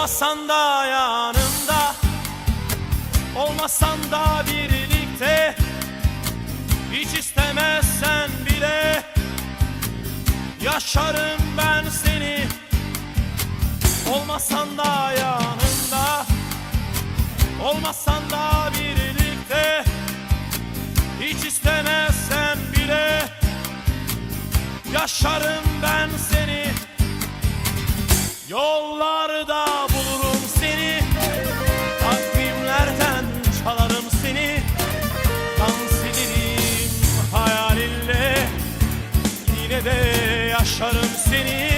Olmasan da yanımda. Olmasan da birlikte. Hiç istemezsen bile Yaşarım ben seni. Olmasan da yanımda. Olmasan da birlikte. Hiç istemezsen bile Yaşarım ben seni. Yollarda yaşarım seni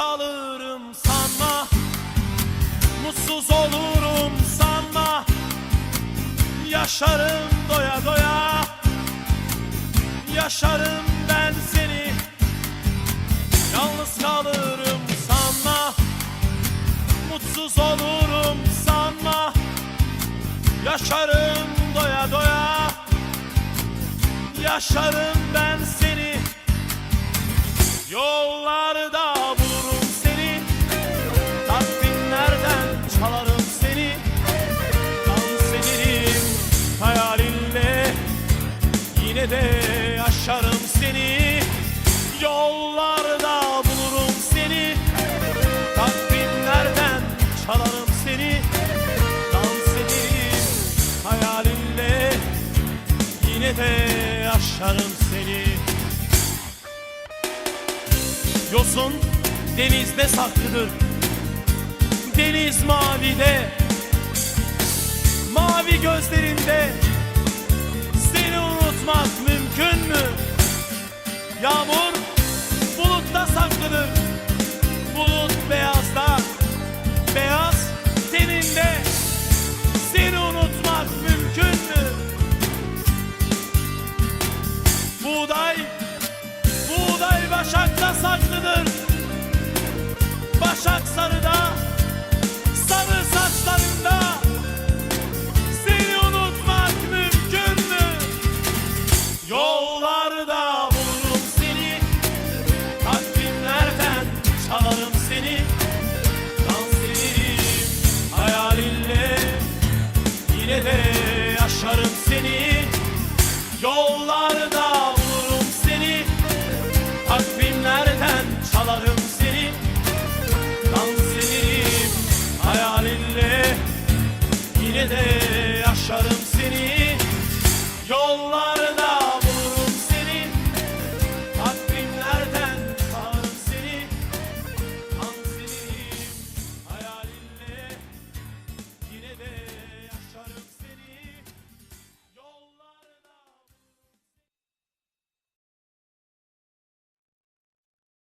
kalırım sanma Mutsuz olurum sanma Yaşarım doya doya. Yaşarım ben seni. Yalnız kalırım sanma Mutsuz olurum sanma Yaşarım doya doya. Yaşarım ben seni. Yollarda Yine de yaşarım seni. Yollarda bulurum seni. Takvimlerden çalarım seni. Dans ederim hayalinle Yine de yaşarım seni. Yosun denizde saklıdır. Deniz mavide. Mavi gözlerinde Yağmur bulutta saklıdır Bulut beyazda Beyaz teninde. Seni unutmak mümkün mü? Buğday Buğday başakta saklıdır seni. Yollarda bulurum seni. Takvimlerden çalarım seni. Dans ederim hayalinle. Yine de yaşarım seni